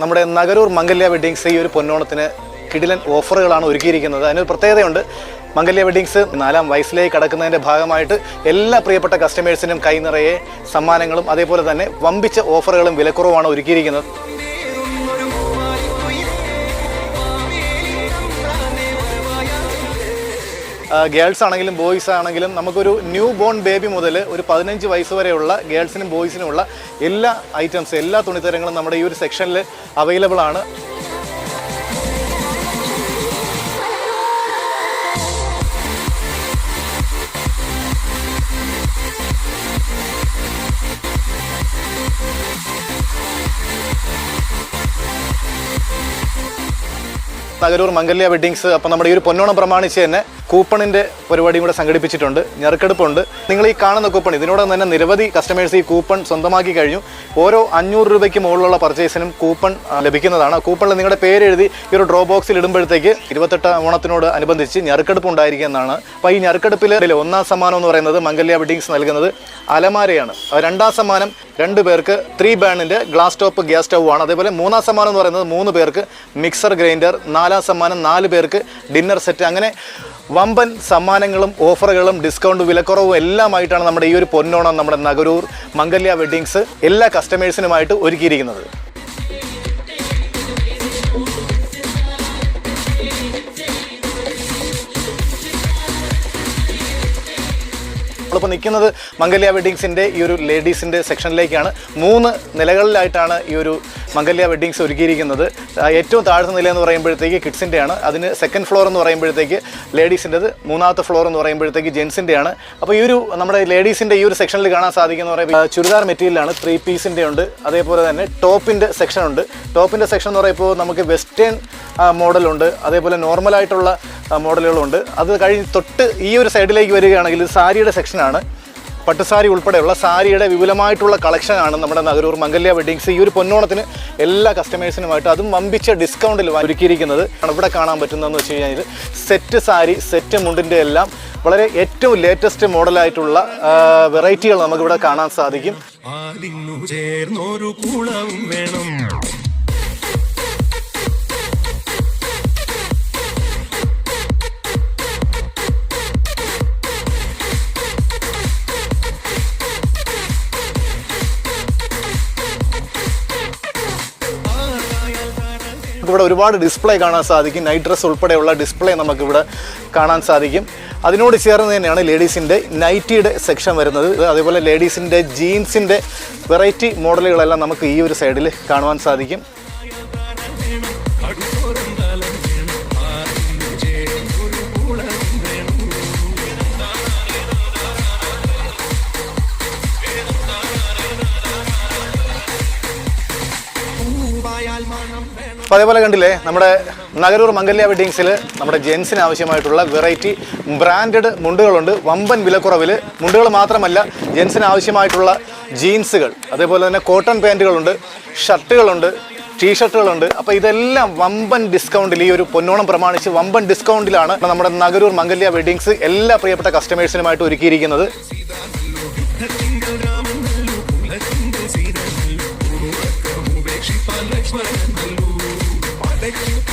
നമ്മുടെ നഗരൂർ മംഗല്യ വെഡ്ഡിങ്സ് ഈ ഒരു പൊന്നോണത്തിന് കിടിലൻ ഓഫറുകളാണ് ഒരുക്കിയിരിക്കുന്നത്. അതിനൊരു പ്രത്യേകതയുണ്ട്. മംഗല്യ വെഡ്ഡിങ്സ് നാലാം വയസ്സിലേക്ക് കടക്കുന്നതിന്റെ ഭാഗമായിട്ട് എല്ലാ പ്രിയപ്പെട്ട കസ്റ്റമേഴ്സിനും കൈ നിറയെ സമ്മാനങ്ങളും അതേപോലെ തന്നെ വമ്പിച്ച ഓഫറുകളും വിലക്കുറവാണ് ഒരുക്കിയിരിക്കുന്നത്. ഗേൾസ് ആണെങ്കിലും ബോയ്സ് ആണെങ്കിലും നമുക്കൊരു ന്യൂ ബോൺ ബേബി മുതൽ ഒരു പതിനഞ്ച് വയസ്സ് വരെയുള്ള ഗേൾസിനും ബോയ്സിനുമുള്ള എല്ലാ ഐറ്റംസ് എല്ലാ തുണിത്തരങ്ങളും നമ്മുടെ ഈ ഒരു സെക്ഷനിൽ അവൈലബിൾ ആണ്. നഗരൂർ മംഗല്യ വെഡ്ഡിങ്സ് അപ്പം നമ്മുടെ ഈ ഒരു പൊന്നോണം പ്രമാണിച്ച് തന്നെ കൂപ്പണിന്റെ പരിപാടിയും കൂടെ സംഘടിപ്പിച്ചിട്ടുണ്ട്. ഞെറുക്കെടുപ്പുണ്ട്. നിങ്ങൾ ഈ കാണുന്ന കൂപ്പൺ ഇതിനോടൊപ്പം തന്നെ നിരവധി കസ്റ്റമേഴ്സ് ഈ കൂപ്പൺ സ്വന്തമാക്കി കഴിഞ്ഞു. ഓരോ അഞ്ഞൂറ് രൂപയ്ക്ക് മുകളിലുള്ള പർച്ചേസിനും കൂപ്പൺ ലഭിക്കുന്നതാണ്. കൂപ്പണിൽ നിങ്ങളുടെ പേരെഴുതി ഈ ഒരു ഡ്രോ ബോക്സിൽ ഇടുമ്പോഴത്തേക്ക് ഇരുപത്തെട്ട് ഓണത്തിനോട് അനുബന്ധിച്ച് ഞെറുക്കെടുപ്പ് ഉണ്ടായിരിക്കുന്നതാണ് അപ്പോൾ ഈ ഞെറുക്കെടുപ്പിൽ ഒന്നാം സമ്മാനം എന്ന് പറയുന്നത് മംഗല്യ വെഡിങ്സ് നൽകുന്നത് അലമാരയാണ്. രണ്ടാം സമ്മാനം രണ്ട് പേർക്ക് ത്രീ ബാണിന്റെ ഗ്ലാസ് ടോപ്പ് ഗ്യാസ് സ്റ്റൗ ആണ്. അതേപോലെ മൂന്നാം സമ്മാനം എന്ന് പറയുന്നത് മൂന്ന് പേർക്ക് മിക്സർ ഗ്രൈൻഡർ നാലാം സമ്മാനം നാല് പേർക്ക് ഡിന്നർ സെറ്റ് അങ്ങനെ വമ്പൻ സമ്മാനങ്ങളും ഓഫറുകളും ഡിസ്കൗണ്ട് വിലക്കുറവും എല്ലാമായിട്ടാണ് നമ്മുടെ ഈ ഒരു പൊന്നോണം നമ്മുടെ നഗരൂർ മംഗല്യ വെഡ്ഡിങ്സ് എല്ലാ കസ്റ്റമേഴ്സിനുമായിട്ട് ഒരുക്കിയിരിക്കുന്നത്. നമ്മളിപ്പോൾ നിൽക്കുന്നത് മംഗല്യ വെഡ്ഡിങ്സിന്റെ ഈ ഒരു ലേഡീസിന്റെ സെക്ഷനിലേക്കാണ്. മൂന്ന് നിലകളിലായിട്ടാണ് ഈ ഒരു മംഗല്യ വെഡ്ഡിങ്സ് ഒരുക്കിയിരിക്കുന്നത്. ഏറ്റവും താഴ്ന്ന നില എന്ന് പറയുമ്പോഴത്തേക്ക് കിഡ്സിന്റെയാണ് അതിന് സെക്കൻഡ് ഫ്ലോർ എന്ന് പറയുമ്പോഴത്തേക്ക് ലേഡീസിന്റെത് മൂന്നാമത്തെ ഫ്ലോർ എന്ന് പറയുമ്പോഴത്തേക്ക് ജെൻസിന്റെയാണ് അപ്പോൾ ഈ ഒരു നമ്മുടെ ലേഡീസിന്റെ ഈ ഒരു സെക്ഷനിൽ കാണാൻ സാധിക്കുന്ന പറയുമ്പോൾ ചുരിദാർ മെറ്റീരിയലാണ് ത്രീ പീസിന്റെ ഉണ്ട്. അതേപോലെ തന്നെ ടോപ്പിന്റെ സെക്ഷൻ ഉണ്ട്. ടോപ്പിന്റെ സെക്ഷൻ എന്ന് പറയുമ്പോൾ നമുക്ക് വെസ്റ്റേൺ മോഡലുണ്ട്. അതേപോലെ നോർമലായിട്ടുള്ള മോഡലുകളുണ്ട്. അത് കഴിഞ്ഞ് തൊട്ട് ഈ ഒരു സൈഡിലേക്ക് വരികയാണെങ്കിൽ സാരിയുടെ സെക്ഷനാണ് പട്ടുസാരി ഉൾപ്പെടെയുള്ള സാരിയുടെ വിപുലമായിട്ടുള്ള കളക്ഷനാണ് നമ്മുടെ നഗരൂർ മംഗല്യ വെഡ്ഡിങ്സ് ഈ ഒരു പൊന്നോണത്തിന് എല്ലാ കസ്റ്റമേഴ്സിനുമായിട്ട് അതും വമ്പിച്ച ഡിസ്കൗണ്ടിൽ ഒരുക്കിയിരിക്കുന്നത് ഇവിടെ കാണാൻ പറ്റുന്നതെന്ന് വെച്ച് കഴിഞ്ഞാൽ സെറ്റ് സാരി സെറ്റ് മുണ്ടിന്റെ എല്ലാം വളരെ ഏറ്റവും ലേറ്റസ്റ്റ് മോഡലായിട്ടുള്ള വെറൈറ്റികൾ നമുക്കിവിടെ കാണാൻ സാധിക്കും. ഇവിടെ ഒരുപാട് ഡിസ്പ്ലേ കാണാൻ സാധിക്കും. നൈറ്റ് ഡ്രസ് ഉൾപ്പെടെയുള്ള ഡിസ്പ്ലേ നമുക്കിവിടെ കാണാൻ സാധിക്കും. അതിനോട് ചേർന്ന് തന്നെയാണ് ലേഡീസിന്റെ നൈറ്റിയുടെ സെക്ഷൻ വരുന്നത്. അതേപോലെ ലേഡീസിന്റെ ജീൻസിന്റെ വെറൈറ്റി മോഡലുകളെല്ലാം നമുക്ക് ഈ ഒരു സൈഡിൽ കാണുവാൻ സാധിക്കും. അപ്പോൾ അതേപോലെ കണ്ടില്ലേ നമ്മുടെ നഗരൂർ മംഗല്യ വെഡ്ഡിങ്സിൽ നമ്മുടെ ജെൻസിന് ആവശ്യമായിട്ടുള്ള വെറൈറ്റി ബ്രാൻഡഡ് മുണ്ടുകളുണ്ട്. വമ്പൻ വിലക്കുറവിൽ മുണ്ടുകൾ മാത്രമല്ല ജെൻസിന് ആവശ്യമായിട്ടുള്ള ജീൻസുകൾ അതേപോലെ തന്നെ കോട്ടൺ പാന്റുകളുണ്ട് ഷർട്ടുകളുണ്ട് ടീഷർട്ടുകളുണ്ട്. അപ്പോൾ ഇതെല്ലാം വമ്പൻ ഡിസ്കൗണ്ടിൽ ഈ ഒരു പൊന്നോണം പ്രമാണിച്ച് വമ്പൻ ഡിസ്കൗണ്ടിലാണ് നമ്മുടെ നഗരൂർ മംഗല്യ വെഡ്ഡിങ്സ് എല്ലാ പ്രിയപ്പെട്ട കസ്റ്റമേഴ്സിനുമായിട്ട് ഒരുക്കിയിരിക്കുന്നത്. They keep